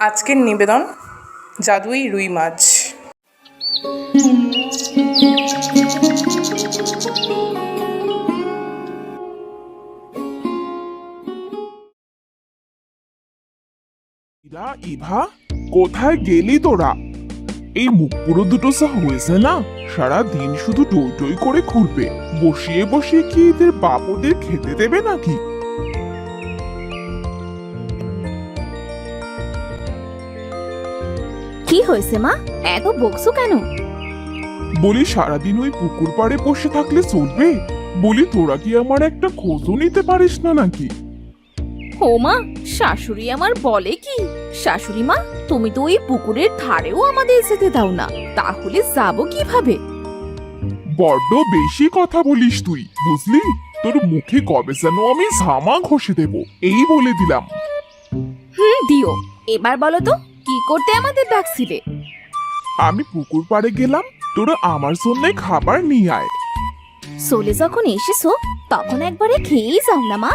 আজকের নিবেদন, জাদুই রুই মাছ। ইরা, ইভা, কোথায় গেলি তোরা? এই মুখ পুরো দুটো সা হয়েছে না? সারা দিন শুধু টই টই করে ঘুরবে। বসিয়ে বসিয়ে কি এদের বাপ ওদের খেতে দেবে নাকি? কি হয়েছে মা? এত বকছো কেন? বলি সারাদিন ওই পুকুর পাড়ে বসে থাকলে চলবে? বলি তোরা কি আমার একটা খোঁজও নিতে পারিস না নাকি? ও মা শাশুড়ি আমার বলে কি? শাশুড়ি মা তুমি তো ওই পুকুরের ধারেও আমাদের যেতে দাও না। তাহলে যাব কীভাবে? বড্ড বেশি কথা বলিস তুই বুঝলি? তোর মুখে কবে যেন আমি ঝামা ঘষে দেব এই বলে দিলাম। হুম দিও। এবার বলো তো কি করতে আমাদের ডাকছিলে? আমি পুকুর পাড়ে গেলাম তোরা আমার জন্য খাবার নিয়ে আয়। চলে যখন এসেছ তখন একবারে খেয়েই যাও না মা।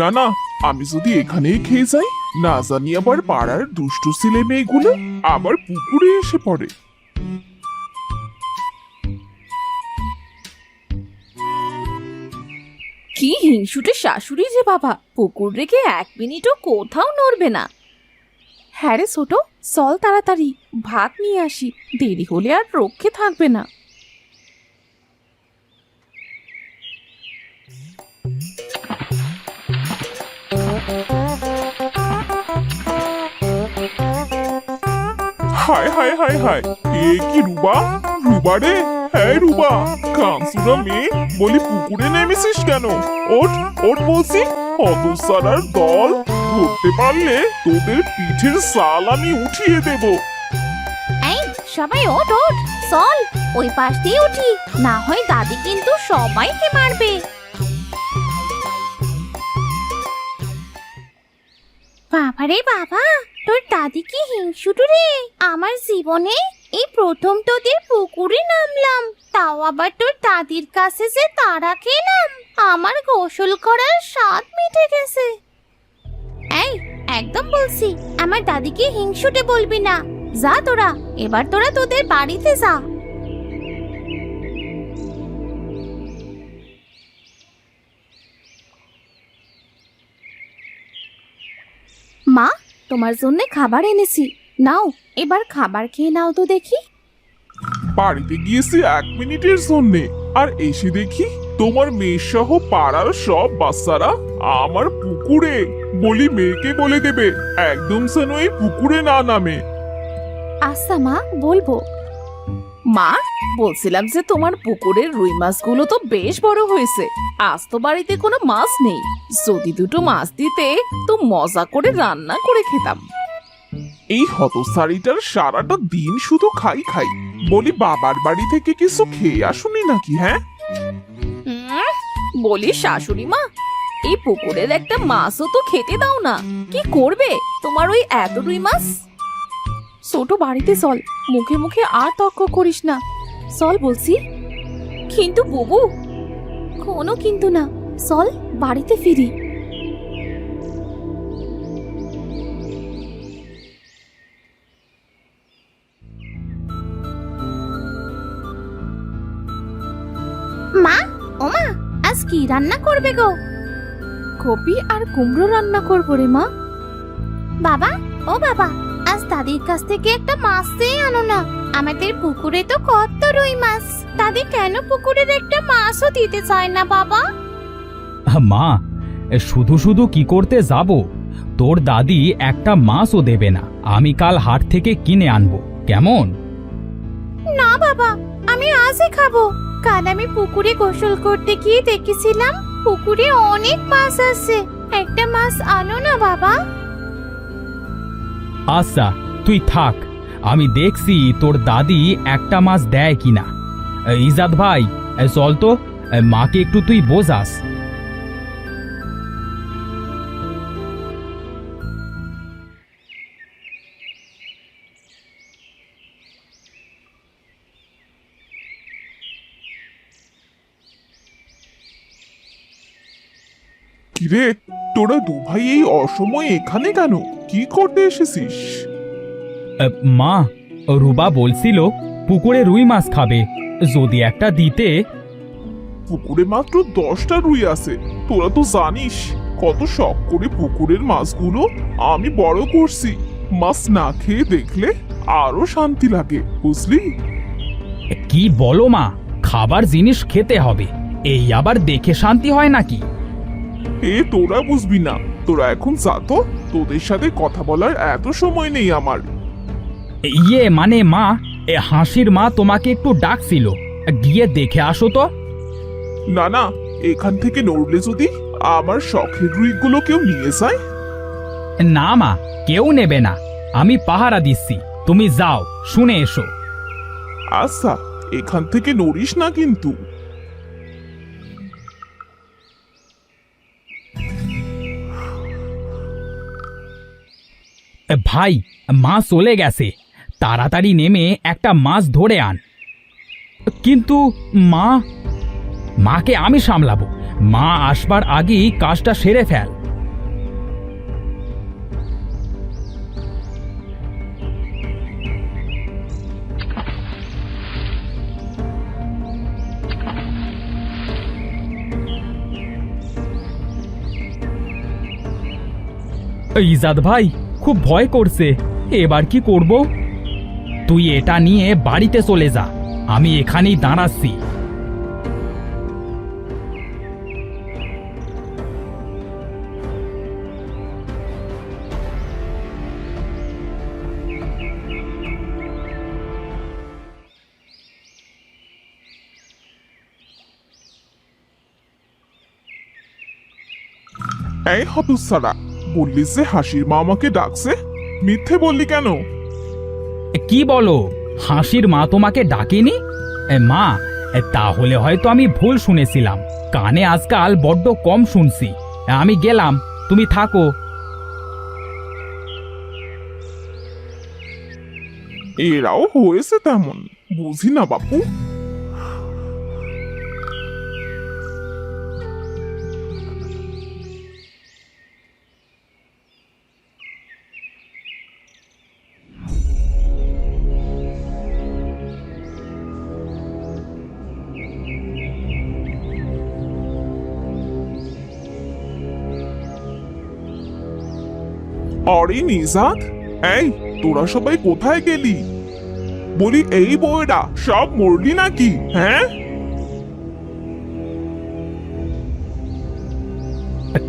না না আমি যদি এখানেই খেয়ে যাই না জানি আবার পাড়ার দুষ্টু ছেলে মেয়েগুলো আবার পুকুরে এসে পড়ে। কি হিংসুটে শাশুড়ি যে বাবা পুকুর রেখে এক মিনিটও কোথাও নড়বে না। হ্যাঁ রে ছোট, চল তাড়াতাড়ি, ভাত নিয়ে আসি, দেরি হলে আর রক্ষে থাকবে না। হায় হায় হায় হায়, এ কি রুবা? রুবা রে? হ্যাঁ রুবা মেয়ে, বলি পুকুরে নেমেছিস কেন? ওঠ ওঠ বলছি দল ধরতে পারলে তোদের পিঠের সাল আমি উঠিয়ে দেবো। এই, সবাই ওঠ ওঠ। চল, ওই পাশ দিয়ে উঠি। না হয় দাদি কিন্তু সবাইকে মারবে। বাবারে বাবা, তোর দাদি কি হিংসুটু রে? আমার জীবনে এই প্রথম তোদের পুকুরে নামলাম। তাও আবার তোর দাদির কাছে যে তারা খেলাম। আমার গোসল করার স্বাদ মিটে গেছে। একদম বলছি, আমার দাদিকে হিংসুটে বলবি না। যা তোরা, এবার তোরা তোদের বাড়িতে যা। মা, তোমার জন্য খাবার এনেছি। নাও, এবার খাবার খেয়ে নাও তো দেখি। বাড়িতে গিয়েছি এক মিনিটের জন্যে, আর এসে দেখি তোমার মেয়ে সহ পাড়ার সব বাচ্চারা আমার পুকুরে। বলি মেয়েকে বলে দেবে একদম যেন এই পুকুরে না নামে। আচ্ছা মা বলব। মা বলছিলাম যে তোমার পুকুরের রুই মাছগুলো তো বেশ বড় হয়েছে। আজ তো বাড়িতে কোনো মাছ নেই। যদি দুটো মাছ দিতে তো মজা করে রান্না করে খেতাম। এই হতসারিটার সারাটা দিন শুধু খাই খাই। বলি বাবার বাড়ি থেকে কিছু খেয়ে আসুনি নাকি হ্যাঁ? বলি শাশুড়ি মা এই পুকুরের একটা মাছও তো খেতে দাও না। কি করবে তোমার ওই এত রুই মাছ? ছোট বাড়িতে চল মুখে মুখে আর তর্ক করিস না। চল বলছি। কিন্তু বুবু কোনো কিন্তু না চল বাড়িতে ফিরি। রান্না করবে গো। কপি আর কুমড়ো রান্না করব রে মা। বাবা ও বাবা আজ দাদির কাছ থেকে একটা মাছ চেয়ে আনো না। আমাদের পুকুরে তো কত রুই মাছ। দাদি কেন পুকুরের একটা মাছও দিতে চায় না বাবা? মা শুধু শুধু কি করতে যাব? তোর দাদি একটা মাছও দেবে না। আমি কাল হাট থেকে কিনে আনব। কেমন? না বাবা আমি আজই খাব। কাল আমি পুকুরে গোসল করতে গিয়ে দেখেছিলাম, পুকুরে অনেক মাছ আছে। একটা মাছ আনো না, বাবা? আচ্ছা তুই থাক। আমি দেখছি তোর দাদি একটা মাছ দেয় কিনা। ইজাদ ভাই চল তো মাকে একটু তুই বোঝাস। কিরে তোরা দু ভাই এই অসময়ে এখানে কেন? কি করতে এসেছিস? মা রুবা বলছিল পুকুরে রুই মাছ খাবে। যদি একটা দিতে। পুকুরে মাত্র দশটা রুই আছে তোরা তো জানিস কত শখ করে পুকুরের মাছগুলো আমি বড় করছি। মাছ না খেয়ে দেখলে আরও শান্তি লাগে বুঝলি? কি বলো মা খাবার জিনিস খেতে হবে এই আবার দেখে শান্তি হয় নাকি? এ তোরা বুঝবি না। তোরা এখন যা তো তোদের সাথে কথা বলার এত সময় নেই আমার। ইয়ে মানে মা এ হাসির মা তোমাকে একটু ডাকছিল। গিয়ে দেখে আসো তো। না না এখান থেকে নড়লে যদি আমার শখের রুইগুলো কেউ নিয়ে যায়। না মা কেউ নেবে না। আমি পাহারা দিচ্ছি। তুমি যাও শুনে এসো। আচ্ছা এখান থেকে নড়িস না কিন্তু। ভাই, মা চলে গেছে। তাড়াতাড়ি নেমে একটা মাছ ধরে আন। কিন্তু মা, মাকে আমি সামলাবো। মা আসবার আগেই কাজটা সেরে ফেল। ইজাদ ভাই খুব ভয় করছে। এবার কি করব? তুই এটা নিয়ে বাড়িতে চলে যা। আমি এখানেই দাঁড়াচ্ছি। এই হতসারা বললি যে হাসির মা আমাকে ডাকছে? মিথ্যে বললি কেন? কি বলো? হাসির মা তোমাকে ডাকেনি? এ, মা এ, তাহলে হয়তো আমি ভুল শুনেছিলাম। কানে আজকাল বড্ড কম শুনছি। আমি গেলাম। তুমি থাকো। এরাও হয়েছে তেমন। বুঝি না বাপু। অরে নিজাদ এই তোরা সবাই কোথায় গেলি? বলি এই বইরা সব মরলি নাকি হ্যাঁ?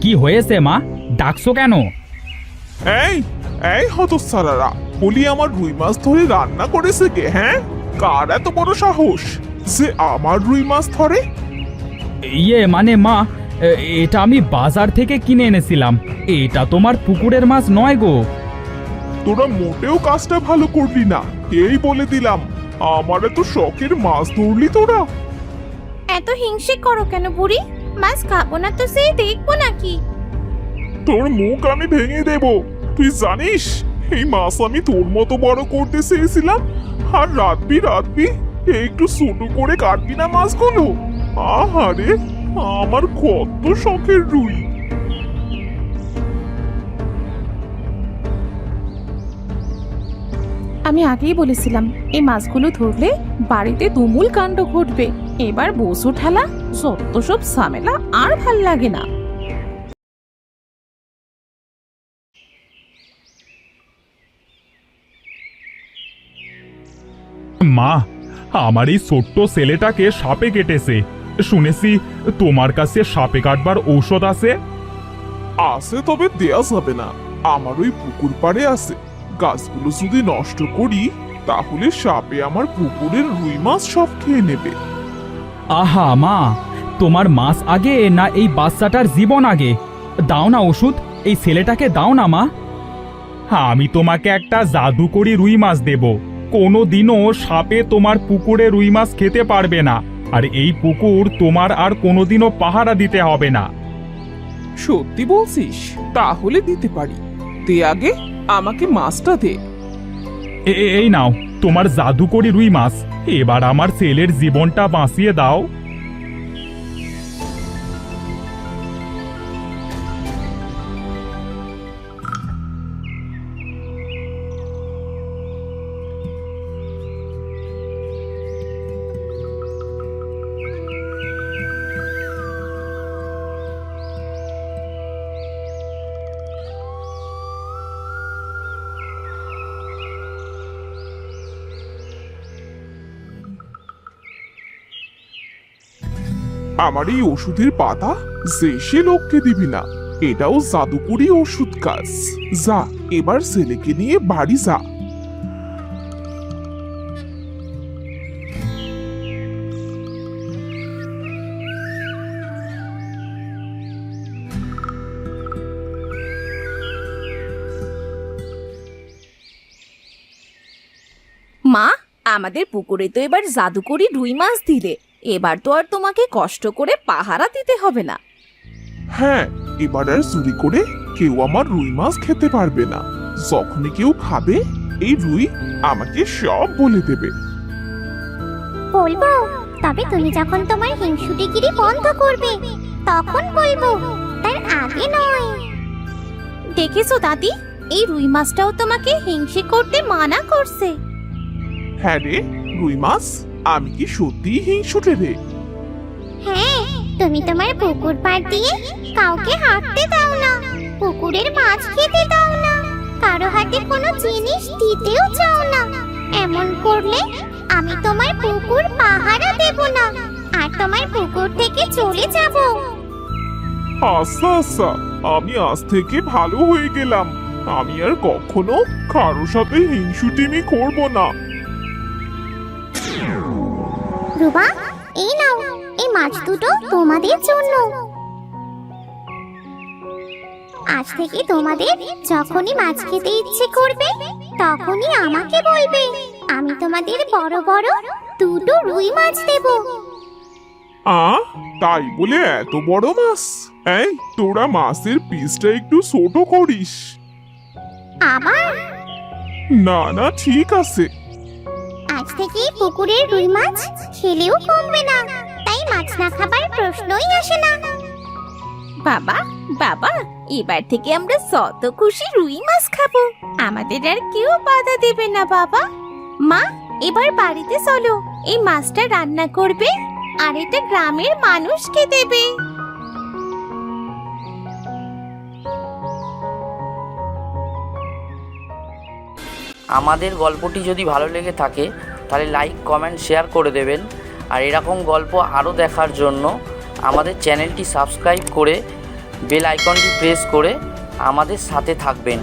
কি হয়েছে মা? ডাকছো কেন? এই এই হতসারারা বলি আমার রুই মাছ ধরে রান্না করেছে কে হ্যাঁ? কার এত বড় সাহস যে আমার রুই মাছ ধরে? ইয়ে মানে মা এটা আমি বাজার থেকে কিনে এনেছিলাম। এটা তোমার পুকুরের মাছ নয় গো। তোরা মোটেও কাজটা ভালো করলি না এই বলে দিলাম। আমার এত শখের মাছ ধরলি তোরা। এত হিংসে করো কেন বুড়ি? মাছ খাব না তো সেই দেখব নাকি? তোর মুখ আমি ভেঙে দেব তুই জানিস? এই মাছ আমি তোর মতো বড় করতে চেয়েছিলাম আর রাতবি রাতবি একটু ছোট করে কাটবি না মাছগুলো? আহারে! আমার কত শখের রুই। আমি আগেই বলেছিলাম এই মাছগুলো ধরলে বাড়িতে তুমুল কাণ্ড ঘটবে। এবার বসু ঠেলা যত সব ঝামেলা আর ভালো লাগে না। মা আমার এই ছোট্ট ছেলেটাকে সাপে কেটেছে। শুনেছি তোমার কাছে সাপে কাটবার ঔষধ আছে? আছে তবে দেয়া যাবে না। আমার ওই পুকুর পাড়ে আছে। গাছগুলো যদি নষ্ট করি তাহলে সাপে আমার পুকুরের রুই মাছ সব খেয়ে নেবে। আহা মা! তোমার মাছ আগে না এই বাচ্চাটার জীবন আগে? দাও না ওষুধ এই ছেলেটাকে দাও না মা। আমি তোমাকে একটা জাদুকরি রুই মাছ দেব। কোনো দিনও সাপে তোমার পুকুরে রুই মাছ খেতে পারবে না। আর এই পুকুর তোমার আর কোনোদিনও পাহারা দিতে হবে না। সত্যি বলছিস? তাহলে দিতে পারি। তুই আগে আমাকে মাছটা দে। এ- এই নাও তোমার জাদুকরি রুই মাছ। এবার আমার ছেলের জীবনটা বাঁচিয়ে দাও। আমার এই ওষুধের পাতা যে সে লোককে দিবি না, এটাও জাদুকরি ওষুধ কাজ। যা, এবার ছেলেকে নিয়ে বাড়ি যা। মা, আমাদের পুকুরে তো এবার জাদুকরি রুই মাছ দিলে। এবার তো আর তোমাকে কষ্ট করে পাহারা দিতে হবে না। হ্যাঁ এবার আর চুরি করে কেউ আমার রুই মাছ খেতে পারবে না। যখনই কেউ খাবে এই রুই আমাকে সব বলে দেবে। বলব তবে তুমি যখন তোমার হিংসুটিগিরি বন্ধ করবে তখন বলব তার আগে নয়। দেখেছ দাদি এই রুই মাছটাও তোমাকে হিংসে করতে মানা করছে। হ্যাঁ রে রুই মাছ। আমি কি সত্যিই হিংসুটে রে হ্যাঁ তুমি তোমার পুকুর পাড় দিয়ে কাউকে হাঁটতে দাও না। পুকুরের মাছ খেতে দাও না। কারও হাতে কোনো জিনিস দিতেও চাও না। এমন করলে আমি তোমার পুকুর পাহারা দেব না আর তোমার পুকুর থেকে চলে যাব। আচ্ছা আচ্ছা আমি আজ থেকে ভালো হয়ে গেলাম। আমি আর কখনো কারোর সাথে হিংসুটিমি করব না। রুবা এই নাও এই মাছ দুটো তোমাদের জন্য। আজ থেকে তোমাদের যখনই মাছ খেতে ইচ্ছে করবে তখনই আমাকে বলবে আমি তোমাদের বড় বড় দুটো রুই মাছ দেব। আ তাই বলে এত বড় মাছ? এই তোরা মাছের পিসটা একটু ছোট করিস। আবার? না না ঠিক আছে। আজ থেকে পুকুরের রুই মাছ খেলেও কমবে না। তাই মাছ না খাবার প্রশ্নই আসে না। বাবা বাবা এবার থেকে আমরা যত খুশি রুই মাছ খাব। আমাদের আর কেউ বাধা দেবে না বাবা। মা এবার বাড়িতে চলো। এই মাছটা রান্না করবে আর এটা গ্রামের মানুষকে দেবে। আমাদের গল্পটি যদি ভালো লেগে থাকে তাহলে লাইক কমেন্ট শেয়ার করে দেবেন। আর এরকম গল্প আরও দেখার জন্য আমাদের চ্যানেলটি সাবস্ক্রাইব করে বেল আইকনটি প্রেস করে আমাদের সাথে থাকবেন।